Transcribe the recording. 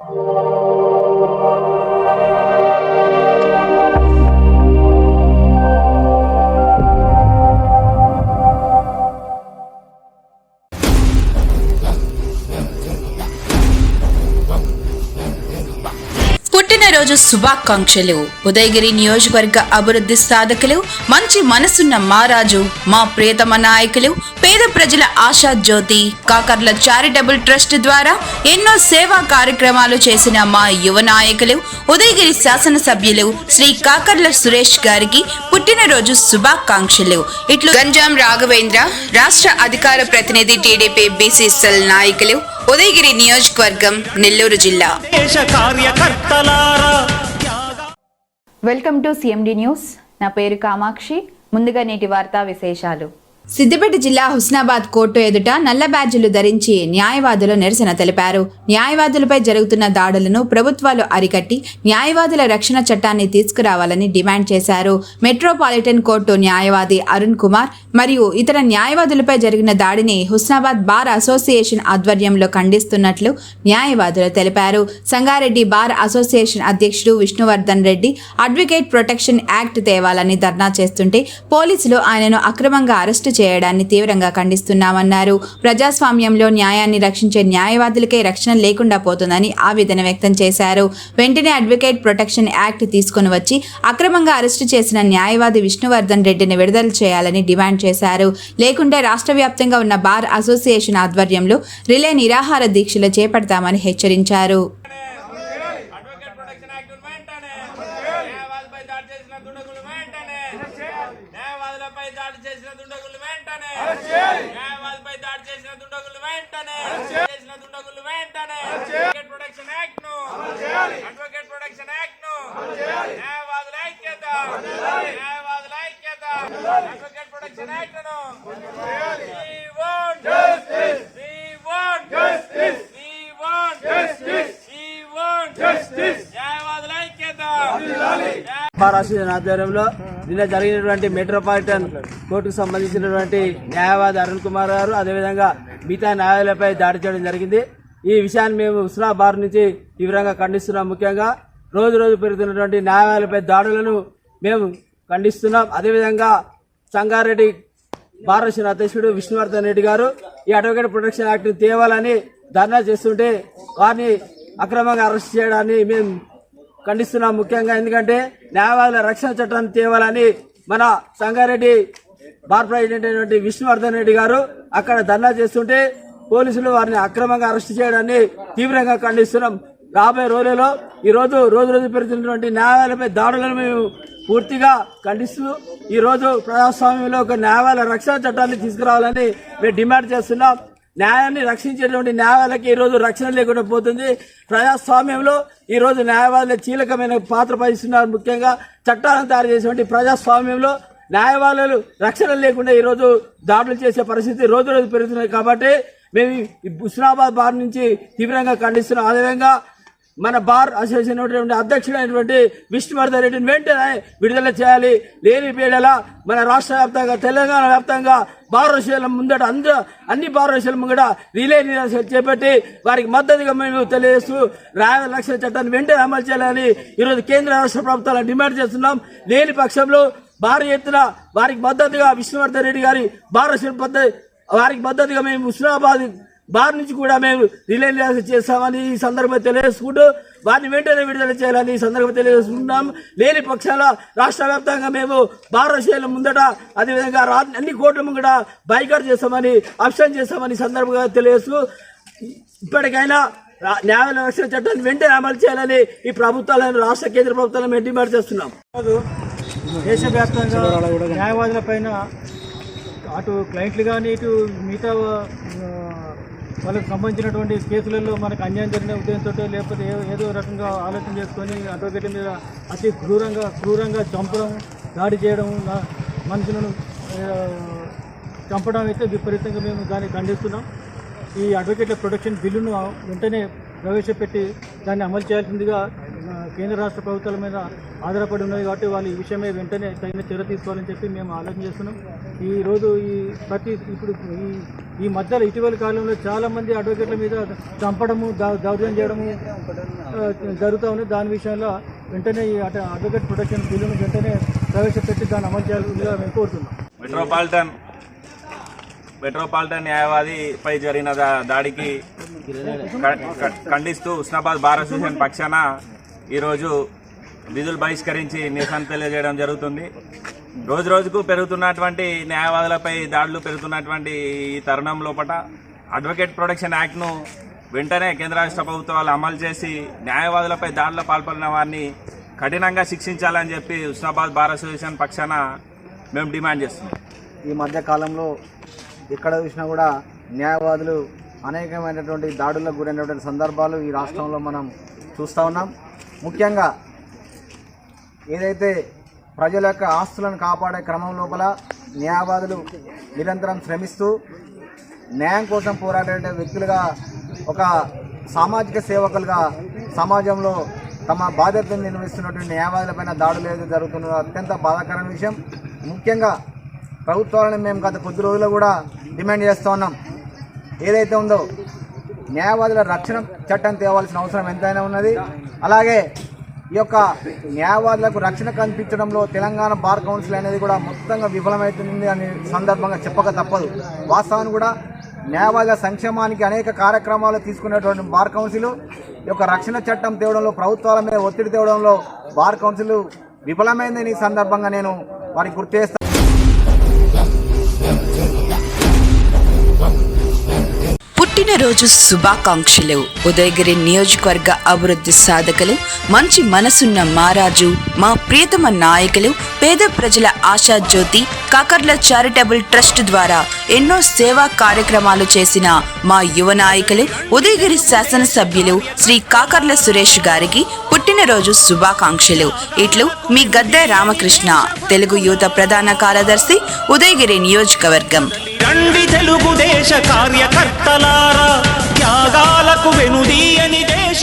Thank you. పుట్టినరోజు శుభాకాంక్షలు. ఉదయగిరి నియోజకవర్గ అభివృద్ధి సాధకులు మంచి మనసున్న మారాజు మా ప్రియతమ నాయకులు పేద ప్రజల ఆశా జ్యోతి కాకర్ల చారిటబుల్ ట్రస్ట్ ద్వారా ఎన్నో సేవా కార్యక్రమాలు చేసిన మా యువ నాయకులు ఉదయగిరి శాసనసభ్యులు శ్రీ కాకర్ల సురేష్ గారికి పుట్టినరోజు శుభాకాంక్షలు. ఇట్లు గంజాం రాఘవేంద్ర రాష్ట్ర అధికార ప్రతినిధి టీడీపీ బీసీసీఎల్ నాయకులు ఉదయగిరి నియోజకవర్గం నెల్లూరు జిల్లా. దేశ కార్యకర్తలారా వెల్కమ్ టు సిఎండి న్యూస్. నా పేరు కామాక్షి. ముందుగా నేటి వార్తా విశేషాలు. సిద్దిపేట జిల్లా హుస్నాబాద్ కోర్టు ఎదుట నల్ల బ్యాడ్జీలు ధరించి న్యాయవాదులు నిరసన తెలిపారు. న్యాయవాదులపై జరుగుతున్న దాడులను ప్రభుత్వాలు అరికట్టి న్యాయవాదుల రక్షణ చట్టాన్ని తీసుకురావాలని డిమాండ్ చేశారు. మెట్రోపాలిటన్ కోర్టు న్యాయవాది అరుణ్ కుమార్ మరియు ఇతర న్యాయవాదులపై జరిగిన దాడిని హుస్నాబాద్ బార్ అసోసియేషన్ ఆధ్వర్యంలో ఖండిస్తున్నట్లు న్యాయవాదులు తెలిపారు. సంగారెడ్డి బార్ అసోసియేషన్ అధ్యక్షుడు Vishnuvardhan Reddy advocate protection act తేవాలని ధర్నా చేస్తుంటే పోలీసులు ఆయనను అక్రమంగా అరెస్టు చేయడాన్ని తీవ్రంగా ఖండిస్తున్నామన్నారు. ప్రజాస్వామ్యంలో న్యాయాన్ని రక్షించే న్యాయవాదులకే రక్షణ లేకుండా పోతుందని ఆవేదన వ్యక్తం చేశారు. వెంటనే అడ్వకేట్ ప్రొటెక్షన్ యాక్ట్ తీసుకుని వచ్చి అక్రమంగా అరెస్టు చేసిన న్యాయవాది విష్ణువర్ధన్ రెడ్డిని విడుదల చేయాలని డిమాండ్ చేశారు. లేకుంటే రాష్ట్ర వ్యాప్తంగా ఉన్న బార్ అసోసియేషన్ ఆధ్వర్యంలో రిలే నిరాహార దీక్షలు చేపడతామని హెచ్చరించారు. చేసిన దుండగులు వెంటనే. న్యాయవాదులపై దాడి చేసిన దుండగులు వెంటనే. న్యాయవాదిపై దాడి చేసిన దుండగులు వెంటనే. చేసిన దుండగులు వెంటనే అడ్వకేట్ ప్రొటెక్షన్ యాక్ట్ను అడ్వకేట్ ప్రొటెక్షన్ యాక్ట్ను. న్యాయవాదుల ఐక్యత. న్యాయవాదుల ఐక్యత. అడ్వకేట్ ప్రొటెక్షన్ యాక్ట్ను. We want. Justice. We want. Justice. We want. Justice. We want. Justice. న్యాయవాదుల ఐక్యత. మహారాష్ట్ర ఆధ్వర్యంలో నిన్న జరిగినటువంటి మెట్రోపాలిటన్ కోర్టుకు సంబంధించినటువంటి న్యాయవాది అరుణ్ కుమార్ గారు అదేవిధంగా మిగతా న్యాయాలయపై దాడి చేయడం జరిగింది. ఈ విషయాన్ని మేము ఉస్నాబార్ నుంచి తీవ్రంగా ఖండిస్తున్నాం. ముఖ్యంగా రోజు రోజు పెరుగుతున్నటువంటి న్యాయాలయాలపై దాడులను మేము ఖండిస్తున్నాం. అదేవిధంగా సంగారెడ్డి భారతదేశ అధ్యక్షుడు విష్ణువర్ధన్ రెడ్డి గారు ఈ అడ్వకేట్ ప్రొటెక్షన్ యాక్ట్ తేవాలని ధర్నా చేస్తుంటే వారిని అక్రమంగా అరెస్ట్ చేయడాన్ని మేము ఖండిస్తున్నాం ముఖ్యంగా. ఎందుకంటే న్యాయవాదుల రక్షణ చట్టాన్ని తేవాలని మన సంగారెడ్డి బార్ ప్రెసిడెంట్ అయినటువంటి విష్ణువర్ధన్ రెడ్డి గారు అక్కడ ధర్నా చేస్తుంటే పోలీసులు వారిని అక్రమంగా అరెస్ట్ చేయడాన్ని తీవ్రంగా ఖండిస్తున్నాం. రాబోయే రోజులలో ఈ రోజు రోజు రోజు పెరుగుతున్నటువంటి న్యాయాలయపై దాడులను మేము పూర్తిగా ఖండిస్తూ ఈరోజు ప్రజాస్వామ్యంలో ఒక న్యాయాలయ రక్షణ చట్టాన్ని తీసుకురావాలని మేము డిమాండ్ చేస్తున్నాం. న్యాయాన్ని రక్షించేటువంటి న్యాయాలకి ఈ రోజు రక్షణ లేకుండా పోతుంది. ప్రజాస్వామ్యంలో ఈరోజు న్యాయవాదులు కీలకమైన పాత్ర వహిస్తున్నారు ముఖ్యంగా చట్టాలను తయారు చేసేటువంటి ప్రజాస్వామ్యంలో న్యాయవాదులు రక్షణ లేకుండా ఈరోజు దాడులు చేసే పరిస్థితి రోజు రోజు పెరుగుతున్నాయి కాబట్టి మేము హుస్నాబాద్ బార్ నుంచి తీవ్రంగా ఖండిస్తున్నాం. అదేవిధంగా మన బార్ అసోసియేషన్ అధ్యక్షుడైనటువంటి విష్ణువర్ధన్ రెడ్డిని వెంటనే విడుదల చేయాలి. లేని పీడల మన రాష్ట్ర వ్యాప్తంగా తెలంగాణ వ్యాప్తంగా బార్ ముందట అందరూ అన్ని భారతదేశాల అసోసియేషన్ రిలే నిరాశ చేపట్టి వారికి మద్దతుగా మేము తెలియజేస్తూ రాయల లక్షల చట్టాన్ని వెంటనే అమలు చేయాలని ఈరోజు కేంద్ర రాష్ట్ర ప్రభుత్వాలను డిమాండ్ చేస్తున్నాం. లేని పక్షంలో భారీ ఎత్తున వారికి మద్దతుగా విష్ణువర్ధన్ రెడ్డి గారి బార్ పద్ధతి వారికి మద్దతుగా మేము హుస్నాబాద్ బార్ నుంచి కూడా మేము రిలే చేస్తామని ఈ సందర్భంగా తెలియజేసుకుంటూ వారిని వెంటనే విడుదల చేయాలని ఈ సందర్భంగా తెలియజేసుకుంటున్నాం. లేని పక్షాల రాష్ట్ర వ్యాప్తంగా మేము భారతదేశం ముందట అదేవిధంగా రా అన్ని కోట్ల ముంగట బైకాట్ చేస్తామని అప్షన్ చేస్తామని సందర్భంగా తెలియజేస్తూ ఇప్పటికైనా న్యాయ రక్షణ చట్టాన్ని వెంటనే అమలు చేయాలని ఈ ప్రభుత్వాలను రాష్ట్ర కేంద్ర ప్రభుత్వాలను మేము డిమాండ్ చేస్తున్నాం. దేశవ్యాప్తంగా న్యాయవాదుల పైన అటు క్లయింట్లు కానీ ఇటు మిగతా వాళ్ళకి సంబంధించినటువంటి కేసులలో మనకు అన్యాయం జరిగిన ఉద్దేశంతో లేకపోతే ఏదో రకంగా ఆలోచన చేసుకొని అడ్వకేట్ మీద అతి క్రూరంగా క్రూరంగా చంపడం దాడి చేయడం నా- మనుషులను చంపడం అయితే విపరీతంగా మేము దాన్ని ఖండిస్తున్నాం. ఈ అడ్వకేట్ల ప్రొటెక్షన్ బిల్లును వెంటనే ప్రవేశపెట్టి దాన్ని అమలు చేయాల్సిందిగా కేంద్ర రాష్ట్ర ప్రభుత్వాల మీద ఆధారపడి ఉన్నది కాబట్టి వాళ్ళు ఈ విషయమే వెంటనే తగిన చర్య తీసుకోవాలని చెప్పి మేము ఆలోచన చేస్తున్నాం. ఈరోజు ఈ ప్రతి ఇప్పుడు ఈ ఈ మధ్యలో ఇటీవల కాలంలో చాలా మంది అడ్వకేట్ల మీద చంపడము దౌర్యం దౌర్జన్యం చేయడము జరుగుతూ ఉంది దాని విషయంలో వెంటనే ఈ అటు అడ్వకేట్ ప్రొటెక్షన్ బిల్లును వెంటనే ప్రవేశపెట్టి దాన్ని అమలు చేయాలని మేము కోరుతున్నాం. మెట్రోపాలిటన్ మెట్రోపాలిటన్ న్యాయవాదిపై జరిగిన దా- దాడికి ఖండిస్తూ ఉస్నాబాద్ బార్ అసోసియేషన్ పక్షాన ఈరోజు విధులు బహిష్కరించి నిరసన తెలియజేయడం జరుగుతుంది. రోజు రోజుకు పెరుగుతున్నటువంటి న్యాయవాదులపై దాడులు పెరుగుతున్నటువంటి ఈ తరుణం లోపల అడ్వకేట్ ప్రొటెక్షన్ యాక్ట్ను వెంటనే కేంద్ర రాష్ట్ర ప్రభుత్వాలు అమలు చేసి న్యాయవాదులపై దాడులు పాల్పడిన వారిని కఠినంగా శిక్షించాలని చెప్పి హుస్నాబాద్ బార్ అసోసియేషన్ పక్షాన మేము డిమాండ్ చేస్తున్నాం. ఈ మధ్య కాలంలో ఎక్కడ చూసినా కూడా న్యాయవాదులు అనేకమైనటువంటి దాడులకు గురైనటువంటి సందర్భాలు ఈ రాష్ట్రంలో మనం చూస్తూ ఉన్నాం. ముఖ్యంగా ఏదైతే ప్రజల యొక్క ఆస్తులను కాపాడే క్రమం లోపల న్యాయవాదులు నిరంతరం శ్రమిస్తూ న్యాయం కోసం పోరాడే వ్యక్తులుగా ఒక సామాజిక సేవకులుగా సమాజంలో తమ బాధ్యతను నిర్వహిస్తున్నటువంటి న్యాయవాదులపైన దాడులు ఏదో జరుగుతున్న అత్యంత బాధాకరమైన విషయం. ముఖ్యంగా ప్రభుత్వాలను మేము గత కొద్ది రోజులు కూడా డిమాండ్ చేస్తూ ఉన్నాం. ఏదైతే ఉందో న్యాయవాదుల రక్షణ చట్టం తేవాల్సిన అవసరం ఎంతైనా ఉన్నది. అలాగే ఈ యొక్క న్యాయవాదులకు రక్షణ కల్పించడంలో తెలంగాణ బార్ కౌన్సిల్ అనేది కూడా మొత్తంగా విఫలమవుతుంది అనే సందర్భంగా చెప్పక తప్పదు. వాస్తవాన్ని కూడా న్యాయవాదుల సంక్షేమానికి అనేక కార్యక్రమాలు తీసుకునేటువంటి బార్ కౌన్సిల్ ఈ యొక్క రక్షణ చట్టం తేవడంలో ప్రభుత్వాల మీద ఒత్తిడి తేవడంలో బార్ కౌన్సిల్ విఫలమైందని సందర్భంగా నేను వారికి గుర్తు పుట్టినరోజు శుభాకాంక్షలు. ఉదయగిరి నియోజకవర్గ అభివృద్ధి సాధకులు మంచి మనసున్న మారాజు మా ప్రియతమ నాయకులు పేద ప్రజల ఆశా జ్యోతి కాకర్ల చారిటబుల్ ట్రస్ట్ ద్వారా ఎన్నో సేవా కార్యక్రమాలు చేసిన మా యువ నాయకులు ఉదయగిరి శాసనసభ్యులు శ్రీ కాకర్ల సురేష్ గారికి పుట్టినరోజు శుభాకాంక్షలు. ఇట్లు మీ గద్దె రామకృష్ణ తెలుగు యువత ప్రధాన కార్యదర్శి ఉదయగిరి నియోజకవర్గం. రండి తెలుగుదేశ కార్యకర్తలారా త్యాగాలకు వెనుదీయని దేశ